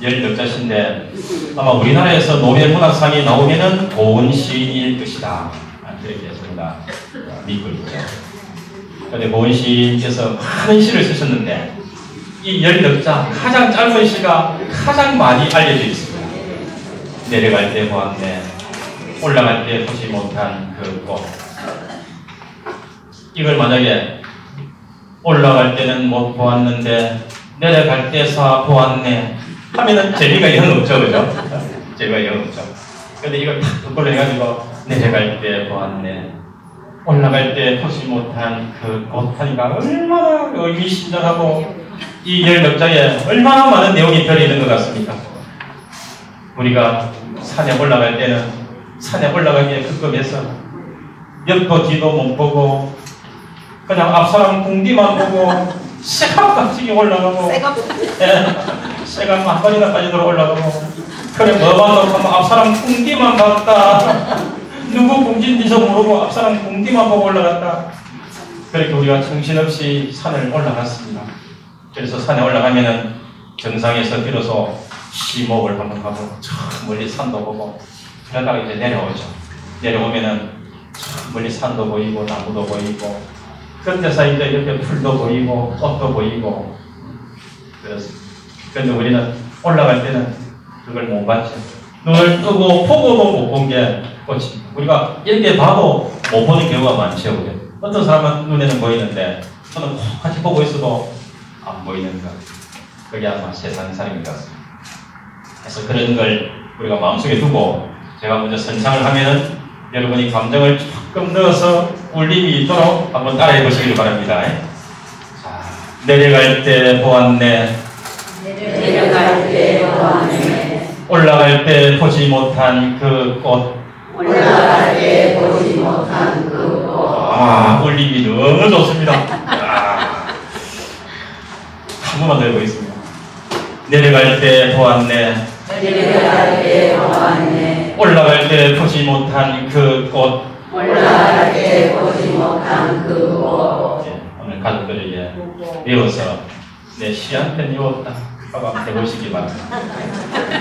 열덕자신데 아마 우리나라에서 노벨 문학상이 나오면은 고은 시인일 것이다. 그렇게 저희가 믿고 있죠. 그런데 고은 시인께서 많은 시를 쓰셨는데 이 열덕자 가장 짧은 시가 가장 많이 알려져 있습니다. 내려갈 때 보았네. 올라갈 때 보지 못한 그 꽃. 이걸 만약에 올라갈 때는 못 보았는데 내려갈 때사 보았네 하면은 재미가 영 없죠 그죠? 재미가 영 없죠 근데 이걸 탁 그걸로 해가지고 내려갈 때 보았네 올라갈 때 보지 못한 그꽃 하니까 얼마나 의미심장하고 이 열력자에 얼마나 많은 내용이 들어있는 것 같습니까? 우리가 산에 올라갈 때는 산에 올라가기에 급급해서 옆도 뒤도 못 보고 그냥 앞사람 궁디만 보고 새감 같이 올라가고. 예, 새감 한 번이나까지 들어 올라가고. 그래 뭐만 놓고 앞사람 궁디만 봤다. 누구 궁진지도 모르고 앞사람 궁디만 보고 올라갔다. 그렇게 우리가 정신없이 산을 올라갔습니다. 그래서 산에 올라가면은 정상에서 비로소 시목을 한번 하고 저 멀리 산도 보고 그러다가 이제 내려오죠. 내려오면은 저 멀리 산도 보이고 나무도 보이고 그때서 이제 옆에 풀도 보이고 꽃도 보이고 그렇습니다. 그런데 우리는 올라갈 때는 그걸 못 봤죠. 눈을 뜨고 보고도 못 본 게 꽃입니다. 우리가 이렇게 봐도 못 보는 경우가 많죠. 그죠? 어떤 사람은 눈에는 보이는데 저는 꼭 같이 보고 있어도 안 보이는 것. 그게 아마 세상 사람인 것 같습니다. 그래서 그런 걸 우리가 마음속에 두고 제가 먼저 선창을 하면은 여러분이 감정을 조금 넣어서 울림이 있도록 한번 따라해 보시길 바랍니다. 자, 내려갈 때 보았네. 내려갈 때 보았네 올라갈 때 보지 못한 그 꽃. 올라갈 때 보지 못한 그곳 아, 울림이 너무 좋습니다. 아, 한 번만 더 해보겠습니다. 내려갈 때 보았네. 내려갈 때 보았네 올라갈 때 보지 못한 그 꽃. 오늘 가족들에게 외워서 내 시한편 외웠다. 하고 한번 해보시기 바랍니다.